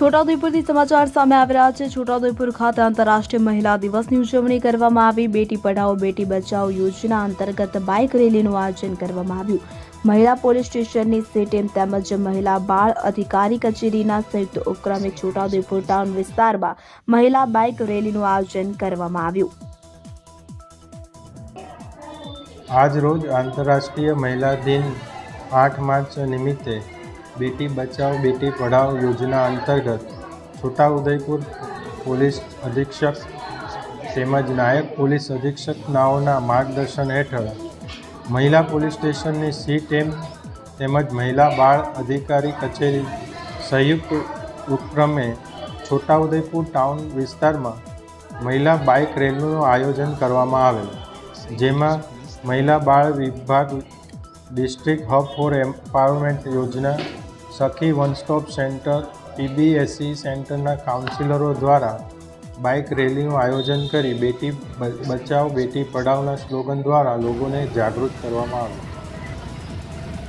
છોટાઉદેપુરથી સમાચાર સામે આવી રહ્યા છે. છોટાઉદેપુર ખાતે આંતરરાષ્ટ્રીય મહિલા દિવસની ઉજવણી કરવામાં આવી. બેટી પઢાઓ, બેટી બચાઓ યોજના અંતર્ગત બાઇક રેલીનું આયોજન કરવામાં આવ્યું. મહિલા પોલીસ સ્ટેશનની સીટીએમ તેમજ મહિલા બાળ અધિકારી કચેરીના સંયુક્ત ઉપક્રમે છોટાઉદેપુર ટાઉન વિસ્તારમાં મહિલા બાઇક રેલીનું આયોજન કરવામાં આવ્યું. આજ આંતરરાષ્ટ્રીય મહિલા દિન આઠ માર્ચ નિમિત્તે બેટી બચાવ, બેટી પઢાઓ યોજના અંતર્ગત છોટાઉદેપુર પોલીસ અધિક્ષક તેમજ નાયબ પોલીસ અધિક્ષકનાઓના માર્ગદર્શન હેઠળ મહિલા પોલીસ સ્ટેશનની સી ટીમ તેમજ મહિલા બાળ અધિકારી કચેરી સંયુક્ત ઉપક્રમે છોટાઉદેપુર ટાઉન વિસ્તારમાં મહિલા બાઇક રેલીનું આયોજન કરવામાં આવેલ, જેમાં મહિલા બાળ વિભાગ ડિસ્ટ્રિક્ટ હબ ફોર એમ્પાવરમેન્ટ યોજના સખી વન સ્ટોપ સેન્ટર, પીબીએસસી સેન્ટરના કાઉન્સિલરો દ્વારા બાઇક રેલીનું આયોજન કરી બેટી બચાવ, બેટી પઢાવના સ્લોગન દ્વારા લોકોને જાગૃત કરવામાં આવ્યું.